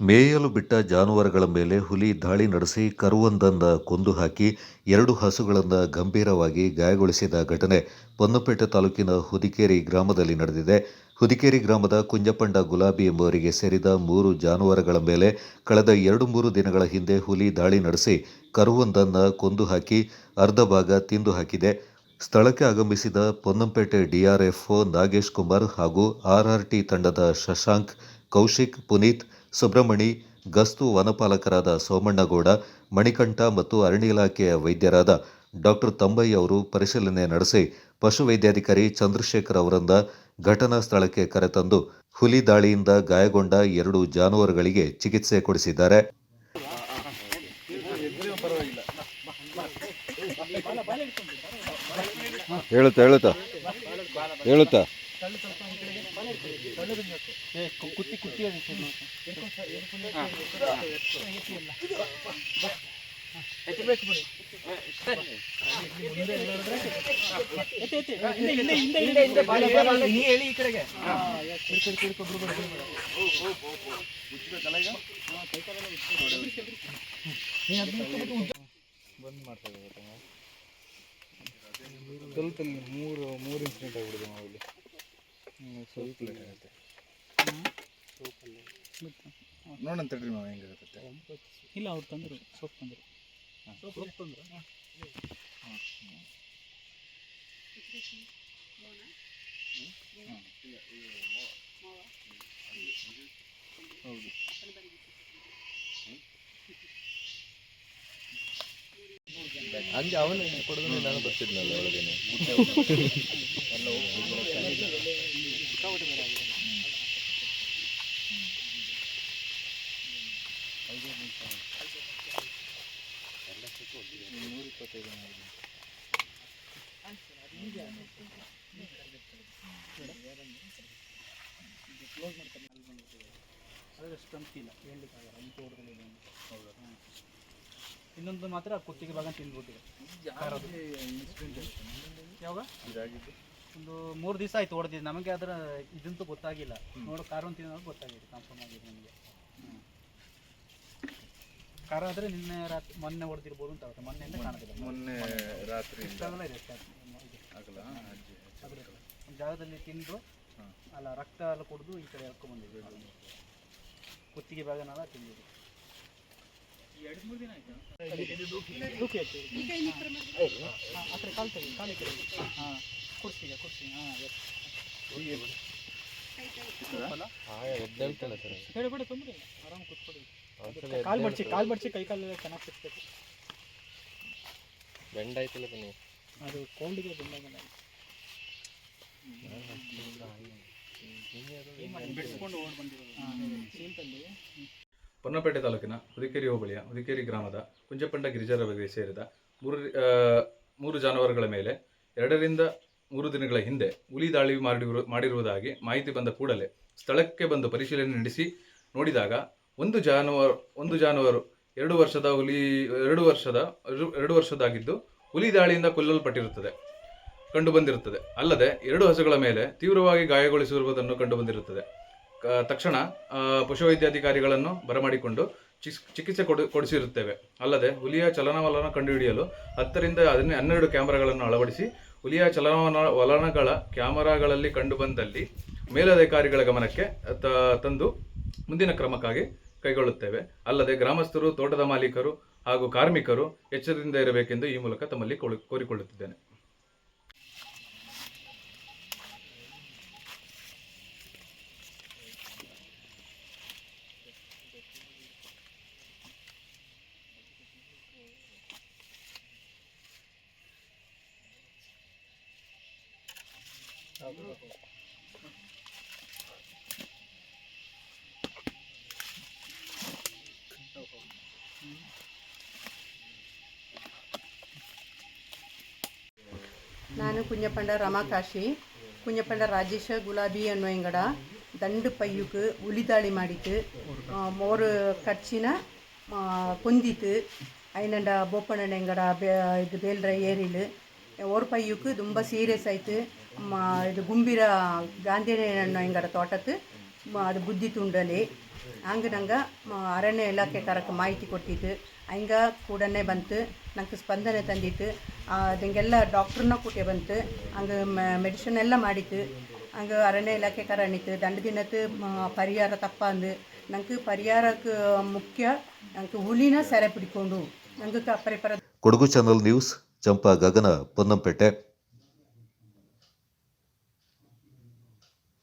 ಮೇಯಲು ಬಿಟ್ಟ ಜಾನುವಾರುಗಳ ಮೇಲೆ ಹುಲಿ ದಾಳಿ ನಡೆಸಿ ಕರುವೊಂದನ್ನು ಕೊಂದು ಹಾಕಿ ಎರಡು ಹಸುಗಳನ್ನು ಗಂಭೀರವಾಗಿ ಗಾಯಗೊಳಿಸಿದ ಘಟನೆ ಪೊನ್ನಪೇಟೆ ತಾಲೂಕಿನ ಹುದಿಕೇರಿ ಗ್ರಾಮದಲ್ಲಿ ನಡೆದಿದೆ. ಹುದಿಕೇರಿ ಗ್ರಾಮದ ಕುಂಜಪಂಡ ಗುಲಾಬಿ ಎಂಬುವರಿಗೆ ಸೇರಿದ ಮೂರು ಜಾನುವಾರುಗಳ ಮೇಲೆ ಕಳೆದ ಎರಡು ಮೂರು ದಿನಗಳ ಹಿಂದೆ ಹುಲಿ ದಾಳಿ ನಡೆಸಿ ಕರುವೊಂದನ್ನು ಕೊಂದು ಹಾಕಿ ಅರ್ಧ ಭಾಗ ತಿಂದು ಹಾಕಿದೆ. ಸ್ಥಳಕ್ಕೆ ಆಗಮಿಸಿದ ಪೊನ್ನಂಪೇಟೆ ಡಿಆರ್ಎಫ್ಒ ನಾಗೇಶ್ ಕುಮಾರ್ ಹಾಗೂ ಆರ್ಆರ್ಟಿ ತಂಡದ ಶಶಾಂಕ್, ಕೌಶಿಕ್, ಪುನೀತ್ ಸುಬ್ರಮಣಿ ಗಸ್ತು ವನಪಾಲಕರಾದ ಸೋಮಣ್ಣಗೌಡ ಮಣಿಕಂಠ ಮತ್ತು ಅರಣ್ಯ ಇಲಾಖೆಯ ವೈದ್ಯರಾದ ಡಾಕ್ಟರ್ ತಂಬಯ್ಯ ಅವರು ಪರಿಶೀಲನೆ ನಡೆಸಿ ಪಶುವೈದ್ಯಾಧಿಕಾರಿ ಚಂದ್ರಶೇಖರ್ ಅವರಿಂದ ಘಟನಾ ಸ್ಥಳಕ್ಕೆ ಕರೆತಂದು ಹುಲಿ ದಾಳಿಯಿಂದ ಗಾಯಗೊಂಡ ಎರಡು ಜಾನುವಾರುಗಳಿಗೆ ಚಿಕಿತ್ಸೆ ಕೊಡಿಸಿದ್ದಾರೆ. ಹೇಳುತ್ತಾ ಹೇಳುತ್ತಾ ಹೇಳುತ್ತಾ? ಸ್ವಲ್ಪ ಇಲ್ಲಿ ಮೂರು ಮೂರು ಇನ್ಸಿಡೆಂಟ್ ನಾವಿಲ್ಲಿ ಇಲ್ಲಿ ಸ್ವಲ್ಪ ಲೇಟ್ ಆಗುತ್ತೆ ನೋಡೋಣ ಹೇಳ್ರಿ ನಾವು ಹೆಂಗಾಗುತ್ತೆ. ಇಲ್ಲ ಅವ್ರು ತಂದರು. ಸೊಪ್ಪು ತಂದರು. ಸೊಪ್ಪು ತಂದ್ರು? ಹಂಗೆ ಅವನು ಕೊಡೋದು ನಾನು ಬರ್ತಿದ್ನಲ್ಲ ಒಳಗೇನೆ. ಅದ್ರ ಸ್ಟ್ರೆಂತ್ ಇಲ್ಲ ಹೇಳ್ಲಿಕ್ಕಾಗಲ್ಲ ಈ ತೋಟದಲ್ಲಿ ಇದೆ. ಹ್ಮ್. ಇನ್ನೊಂದು ಮಾತ್ರ ಕುತ್ತಿಗೆ ಭಾಗ ತಿಂದ್ಬಿಟ್ಟಿದೆ ಯಾವಾಗ ಒಂದು ಮೂರು ದಿವಸ ಆಯ್ತು ಹೊಡೆದಿದ್ದು ನಮಗೆ ಅದರ ಇದಂತೂ ಗೊತ್ತಾಗಿಲ್ಲ ನೋಡೋ ಕಾರು ತಿನ್ನೋದು ಗೊತ್ತಾಗಿದೆ ಕನ್ಫರ್ಮ್ ಆಗಿದೆ ನಮಗೆ ಕಾರ ಆದರೆ ನಿನ್ನೆ ರಾತ್ರಿ ಮೊನ್ನೆ ಹೊಡೆದಿರ್ಬೋದು ಅಂತ ಆಗುತ್ತೆ. ಮೊನ್ನೆಯಿಂದ ಕಾಣೋದಿಲ್ಲ ಮೊನ್ನೆ ರಾತ್ರಿ ಇಷ್ಟಾಗಲ್ಲ ಇದೆ ಅಷ್ಟೇ. ಇದು. ಆಗಲ್ಲ ಅಜ್ಜಿ ಅದ್ರ ಜಾಗದಲ್ಲಿ ತಿಂದು ಅಲ್ಲ ರಕ್ತ ಎಲ್ಲ ಕುಡಿದು ಈ ಕಡೆ ಎಳ್ಕೊಂಡ್ ಬಂದಿದ್ವಿ. ಕುತ್ತಿಗೆ ಭಾಗನೆಲ್ಲ ತಿಂದಿದ್ದು ಎರಡು ಮೂರು ದಿನ ಆಯ್ತು ಆ ಕಡೆ ಕಾಲು ತೆಗಿ ಕಾಲು ಈ ಕಡೆ ಹಾಂ ಕುರ್ಸಿಗೆ ಕುರ್ಸಿ ಹಾಂ ಸರ್ ಹೇಳಬೇಡ ತೊಂದರೆ ಇಲ್ಲ. ಆರಾಮ್ ಕೂತ್ಕೊಳ್ಳಿ. ಕಾಲು ಬಡ್ಸಿ ಕಾಲು ಬಡ್ಸಿ ಕೈ ಕಾಲು ಚೆನ್ನಾಗಿ ಸಿಗ್ತೈತೆ ಬೆಂಡ್ ಆಯ್ತಲ್ಲ ಬನ್ನಿ ಅದು ಕೋಲ್ಡ್ಗೆ ಬೆಂಡ ಬಿಡಿಸ್ಕೊಂಡು ಓಡ್ ಬಂದಿರೋದು. ಸೀಲ್ತಲ್ಲಿ ಪೊನ್ನಪೇಟೆ ತಾಲೂಕಿನ ಹುದಿಕೇರಿ ಹೋಬಳಿಯ ಹುದಿಕೇರಿ ಗ್ರಾಮದ ಕುಂಜಪಂಡ ಬಗ್ಗೆ ಸೇರಿದ ಮೂರು ಮೂರು ಜಾನುವಾರುಗಳ ಮೇಲೆ ಎರಡರಿಂದ ಮೂರು ದಿನಗಳ ಹಿಂದೆ ಹುಲಿ ದಾಳಿ ಮಾಡಿರು ಮಾಡಿರುವುದಾಗಿ ಮಾಹಿತಿ ಬಂದ ಕೂಡಲೇ ಸ್ಥಳಕ್ಕೆ ಬಂದು ಪರಿಶೀಲನೆ ನಡೆಸಿ ನೋಡಿದಾಗ ಒಂದು ಜಾನುವಾರು ಒಂದು ಜಾನುವಾರು ಎರಡು ವರ್ಷದ ಹುಲಿ, ಎರಡು ವರ್ಷದ, ಎರಡು- ವರ್ಷದಾಗಿದ್ದು ಹುಲಿ ದಾಳಿಯಿಂದ ಕೊಲ್ಲಲ್ಪಟ್ಟಿರುತ್ತದೆ, ಕಂಡುಬಂದಿರುತ್ತದೆ. ಅಲ್ಲದೆ ಎರಡು ಹಸುಗಳ ಮೇಲೆ ತೀವ್ರವಾಗಿ ಗಾಯಗೊಳಿಸಿರುವುದನ್ನು ಕಂಡುಬಂದಿರುತ್ತದೆ. ತಕ್ಷಣ ಪಶುವೈದ್ಯಾಧಿಕಾರಿಗಳನ್ನು ಬರಮಾಡಿಕೊಂಡು ಚಿಕಿತ್ಸೆ ಕೊಡು, ಕೊಡಿಸಿರುತ್ತೇವೆ. ಅಲ್ಲದೆ ಹುಲಿಯ ಚಲನವಲನ ಕಂಡುಹಿಡಿಯಲು ಹತ್ತರಿಂದ ಹದಿನ, ಹನ್ನೆರಡು ಕ್ಯಾಮರಾಗಳನ್ನು ಅಳವಡಿಸಿ ಹುಲಿಯ ಚಲನವಲನ ವಲನಗಳ ಕ್ಯಾಮರಾಗಳಲ್ಲಿ ಕಂಡುಬಂದಲ್ಲಿ ಮೇಲಧಿಕಾರಿಗಳ ಗಮನಕ್ಕೆ ತಂದು ಮುಂದಿನ ಕ್ರಮಕ್ಕಾಗಿ ಕೈಗೊಳ್ಳುತ್ತೇವೆ. ಅಲ್ಲದೆ ಗ್ರಾಮಸ್ಥರು ತೋಟದ ಮಾಲೀಕರು ಹಾಗೂ ಕಾರ್ಮಿಕರು ಎಚ್ಚರದಿಂದ ಇರಬೇಕೆಂದು ಈ ಮೂಲಕ ತಮ್ಮಲ್ಲಿ ಕೋಳಿ- ಕೋರಿಕೊಳ್ಳುತ್ತಿದ್ದೇನೆ. ನಾನು ಕುಂಜಪಂಡ ರಮಾಕಾಶಿ ಕುಂಜಪಂಡ ராஜேஷ குலாபி ಅನ್ನೋ எங்கடா தண்டு பையுக்கு உளிதாಳಿ ಮಾಡಿತ್ತು. ಮೋರು ಕಚ್ಚಿನ ಕೊಂದಿತ್ತು. ಐನಂಡ ಬೋಪಣ್ಣ ಎಂಗಡ ಬೇ ಇದು ಬೇಲ್ರ ಏರಿಲು. ஒரு பையுக்கு ரொம்ப சீரியஸ் ஆயிட்டு இது கும்பிர காந்தியண்ண எங்களோட தோட்டத்து அது புத்தி தூண்டலே அங்கே நாங்கள் அரண்ய இலாக்கைக்காரக்கு மாய்த்தி கொட்டிட்டு ಹಂಗ ಕೂಡನೆ ಬಂತು ನಂಗೆ ಸ್ಪಂದನೆ ತಂದಿತ್ತು ಅದಂಗೆಲ್ಲ ಡಾಕ್ಟ್ರನ್ನ ಕೂಟೆ ಬಂತು ಹಂಗೆ ಮೆಡಿಸಿನ್ ಎಲ್ಲ ಮಾಡಿತ್ತು ಹಂಗೆ ಅರಣ್ಯ ಇಲಾಖೆ ದಂಡ ದಂಡದಿನತ್ತು ಪರಿಹಾರ ತಪ್ಪಂದು ನಂಗೆ ಪರಿಹಾರಕ್ಕೆ ಮುಖ್ಯ ನಂಗೆ ಹುಲಿನ ಸೆರೆ ಪಿಡ್ಕೊಂಡು ನಂಗೆ ಪರಿಪರ ಕೊಡಗು ಚಾನಲ್ ನ್ಯೂಸ್ ಚಂಪಾ ಗಗನ ಪೊನ್ನಂಪೇಟೆ